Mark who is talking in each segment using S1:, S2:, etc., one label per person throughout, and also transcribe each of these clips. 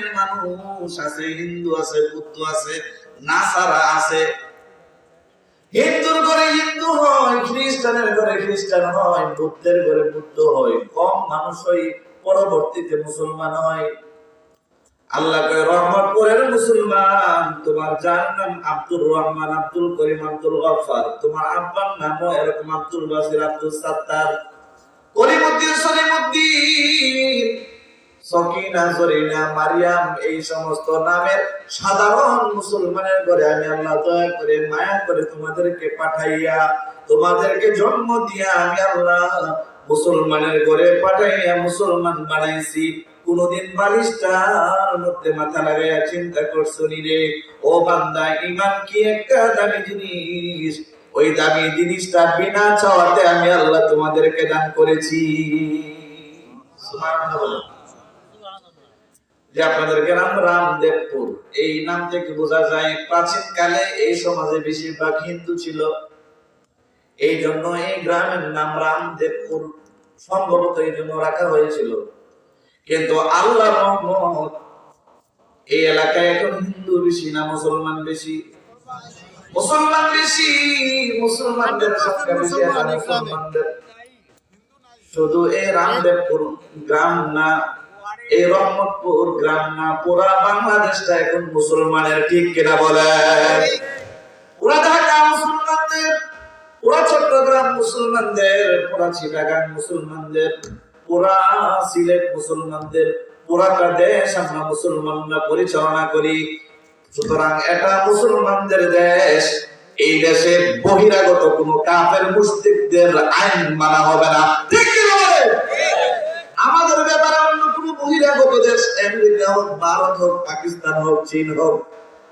S1: ধর্মের মানুষ আছে, হিন্দু আছে, বুদ্ধ আছে, নাসারা আছে। হিন্দুর ঘরে হিন্দু হয়, খ্রিস্টানের ঘরে খ্রিস্টান হয়, বুদ্ধের ঘরে বুদ্ধ হয়, কম মানুষ হয়, পরবর্তীতে মুসলমান হয়। আল্লাহ কয় রহমতপুরের মুসলমান, তোমার যার নাম আব্দুর রহমান, আব্দুল করিম, আব্দুল গফার, তোমার আব্বার নামও এরকম আব্দুল বাসির আব্দুল সাত্তার। করিমুদ্দিন সলিমুদ্দিন সকিনা জরিনা মারিয়াম, এই সমস্ত নামের সাধারণ মুসলমানের ঘরে আমি আল্লাহ দয়া করে, মায়া করে তোমাদেরকে পাঠাইয়া, তোমাদেরকে জন্ম দিয়া আমি আল্লাহ মুসলমানের ঘরে পাঠাইয়া মুসলমান বানাইছি। কোনদিন বালিশটার মধ্যে মাথা লাগাইয়া চিন্তা করছ রে? ও বান্দা ইমান কি একটা দামি জিনিস? ওই দামি জিনিসটা বিনা চাওয়াতে আমি আল্লাহ তোমাদেরকে দান করেছি। সুবহানাল্লাহ। যে আপনাদেরকে নাম রামদেবপুর। এই নাম থেকে বোঝা যায় প্রাচীন কালে এই সমাজে বেশিরভাগ হিন্দু ছিল। এই জন্য এই গ্রামের নাম রামদেবপুর সম্ভবত এই জন্য রাখা হয়েছিল। কিন্তু আল্লাহ রহমত, এই এলাকায় এখন হিন্দু বেশি না মুসলমান বেশি? মুসলমান বেশি, মুসলমানদের সংখ্যা বেশি মুসলমানদের। শুধু এই রামদেবপুর গ্রাম না এই রহমতপুর গ্রাম না, পুরা বাংলাদেশটা এখন মুসলমানের, ঠিক কিনা বলে? পুরা ঢাকা মুসলমানদের, পুরা চট্টগ্রাম মুসলমানদের, পুরা চিটাগাং মুসলমানদের, পুরা সিলেট মুসলমানদের পুরাটা দেশ আমরা মুসলমানরা পরিচালনা করি। সুতরাং এটা মুসলমানদের দেশ, এই দেশে বহিরাগত কোন কাফের মুসলিমদের আইন মানা হবে না। ঠিক কি বলে আমাদের ব্যাপারে অন্য কোন আমেরিকা হোক, ভারত হোক, পাকিস্তান হোক, চীন হোক,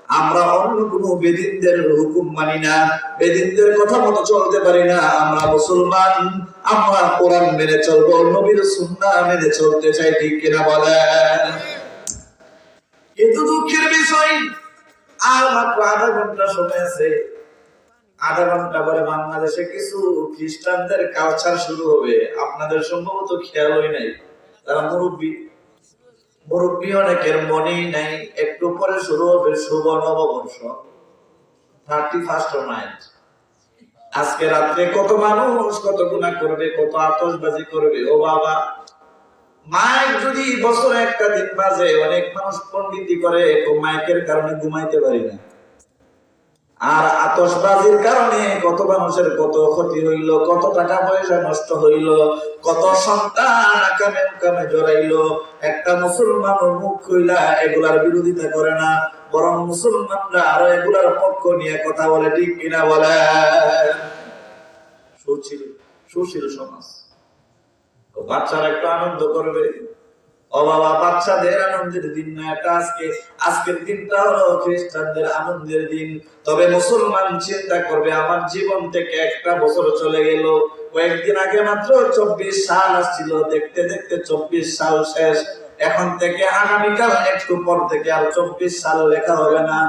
S1: আমরা অন্য কোন বেদিনদের হুকুম মানি না, বেদিনদের কথা মতো চলতে পারি না, আমরা মুসলমান, আমরা কোরআন মেনে চলবো, নবীর সুন্নাহ মেনে চলতে চাই, ঠিক কিনা কিন্তু দুঃখের বিষয়, আর মাত্র আধা ঘণ্টা সময় আছে। আধা ঘণ্টা পরে বাংলাদেশে কিছু খ্রিস্টানদের কালচার শুরু হবে। আপনাদের সম্ভবত খেয়াল খেয়ালই নাই। তারা মুরব্বী। মুরব্বী অনেকের মনেই নাই, একটু পরে শুরু হবে শুভ নববর্ষ থার্টি ফার্স্ট নাইট আজকে রাত্রে কত মানুষ, কত গুণা করবে, কত আতসবাজি করবে, ও বাবা। মাইক যদি বছর একটা দিন বাজে, অনেক মানুষ পন্ডিতি করে মাইকের কারণে ঘুমাইতে পারি না। আর আতশবাজির কারণে কত মানুষের কত ক্ষতি হইল, কত টাকা পয়সা নষ্ট হইল, কত সন্তান আকামে উকামে জড়াইল। একটা মুসলমান মুখ হইলা এগুলার বিরোধিতা করে না, বরং মুসলমানরা আরও এগুলার পক্ষ নিয়ে কথা বলে, ঠিক কিনা বলে? সুশীল সুশীল সমাজ। বাচ্চারা একটু আনন্দ করবে। বাচ্চাদের আনন্দের দিন না এটা আজকে। আজকের দিনটা হলো খ্রিস্টানদের আনন্দের দিন। তবে মুসলমান চিন্তা করবে, আমার জীবন থেকে একটা বছর চলে গেল। কয়েকদিন আগে মাত্র চব্বিশ সাল আসছিল, দেখতে দেখতে চব্বিশ সাল শেষ। এখন থেকে আগামীকাল একটু পর থেকে আর চব্বিশ সাল লেখা হবে না।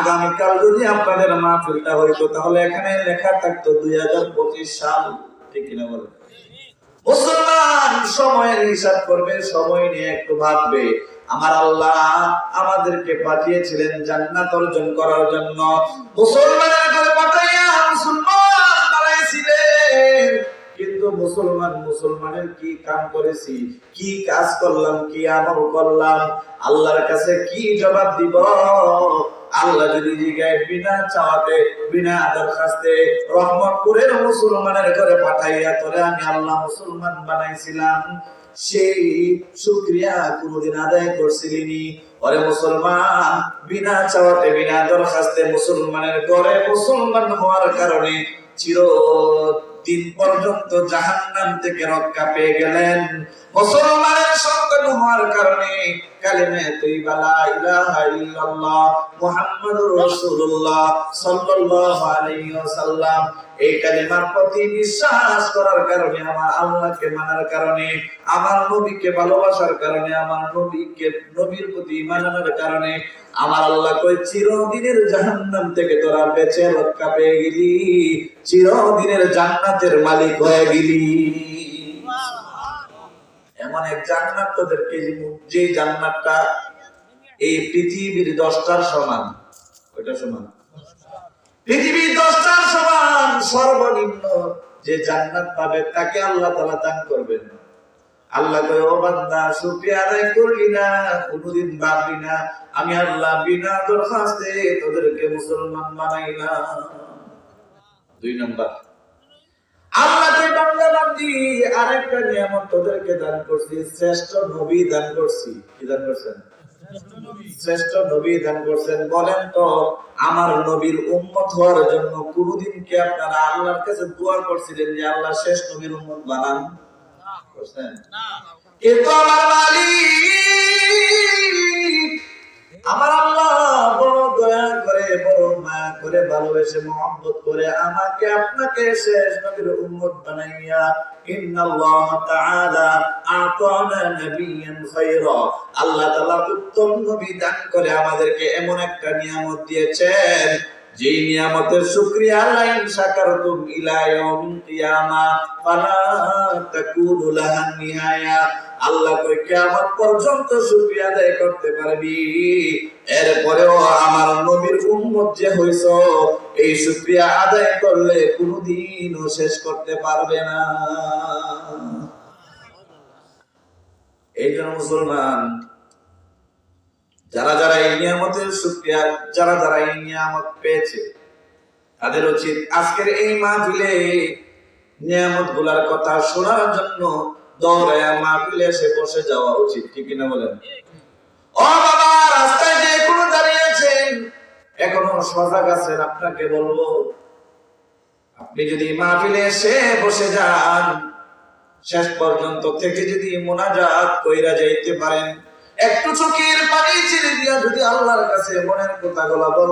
S1: আগামীকাল যদি আপনাদের মাহফিলটা হইতো, তাহলে এখানে লেখা থাকতো দুই হাজার পঁচিশ সাল। ঠিক কিনা বলেন মুসলমান সময়ের হিসাব করবে, সময় নিয়ে একটু ভাববে, আমার আল্লাহ আমাদেরকে পাঠিয়েছিলেন জান্নাত অর্জন করার জন্য। মুসলমানের মুসলমান কিন্তু মুসলমান মুসলমানের কি কাম করেছি, কি কাজ করলাম, কি আমল করলাম, আল্লাহর কাছে কি জবাব দিব? আল্লাহ যদি জিগায় বিনা চাওয়াতে, বিনা দরখাস্তে রহমতপুরের মুসলমানের ঘরে পাঠাইয়া তোরে আমি আল্লাহ মুসলমান বানাইছিলাম। সেই শুক্রিয়া কোনদিন আদায় করছিলিনি। মুসলমান, বিনা চাওয়াতে, বিনা দরখাস্তে মুসলমানের ঘরে মুসলমান হওয়ার কারণে চির দিন পর্যন্ত জাহান্নাম থেকে রক্ষা পেয়ে গেলেন। মুসলমানের আমার নবীকে ভালোবাসার কারণে, আমার নবীকে, নবীর প্রতি ঈমান আনার কারণে, আমার আল্লাহ কই চিরদিনের জাহান্নাম থেকে তোরা বেঁচে রক্ষা পেয়ে গেলি, চিরদিনের জান্নাতের মালিক হয়ে গেলি। এক জান্নাত তোদেরকে যে জান্নাতটা এই পৃথিবীর দশটার সমান। ওইটা সমান। পৃথিবীর দশটার সমান, সর্বনিম্ন যে জান্নাত পাবে, তাকে আল্লাহ তালা দান করবেন। আল্লাহ কয়, ও বান্দা আদায় করলি না, কোনদিন না। আমি আল্লাহ বিনা দরখাস্তে তোদেরকে মুসলমান বানাইলাম। দুই নম্বর। আল্লাহ কই বান্দা বান্দি আরেকটা নিয়ামত তোদেরকে দান করছি শ্রেষ্ঠ নবী দান করছি। কি দান করছেন? শ্রেষ্ঠ নবী দান করছেন। বলেন তো আমার নবীর উম্মত হওয়ার জন্য কোনদিন কি আপনারা আল্লাহর কাছে দোয়া করছিলেন যে আল্লাহ শেষ নবীর উম্মত বানান? করছেন? কিন্তু আমার মালিক। করে ভালোবেসে মহব্বত করে আমাকে আপনাকে শেষ নবীর উম্মত বানাইয়া, ইন্নাল্লাহ তাআলা আতানা নাবিয়ান খায়রা। আল্লাহ তাআলা উত্তম নবী দান করে আমাদেরকে এমন একটা নিয়ামত দিয়েছেন। যে নিয়ামতের শুকরিয়া, লাইন শাকারতুম ইলা কিয়ামা নিহায়া। আল্লাহ কই, কিয়ামত পর্যন্ত আদায় করতে পারবি। এরপরেও আমার নবীর উম্মত যে হইছ, এই শুকরিয়া আদায় করলে কোনোদিনও শেষ করতে পারবে না। এই জন্য মুসলমান যারা যারা এই নিয়ামতের শুকরিয়া যারা যারা এই নিয়ামত পেয়েছে, তাদের উচিত আজকের এই মাহফিলে নিয়ামতগুলার কথা শোনার জন্য দৌড়ায় মাহফিলে এসে বসে যাওয়া উচিত, ঠিক কিনা বলেন? ও বাবা, রাস্তায় যে কোনো দাঁড়িয়েছেন এখনও সজাগ আছেন, আপনাকে বলব, আপনি যদি মাহফিলে এসে বসে যান, শেষ পর্যন্ত থেকে যদি মোনাজাত কইরা যাইতে পারেন একটু চোখের পানি ছেড়ে দিয়া যদি আল্লাহর কাছে মনের কথা বলা।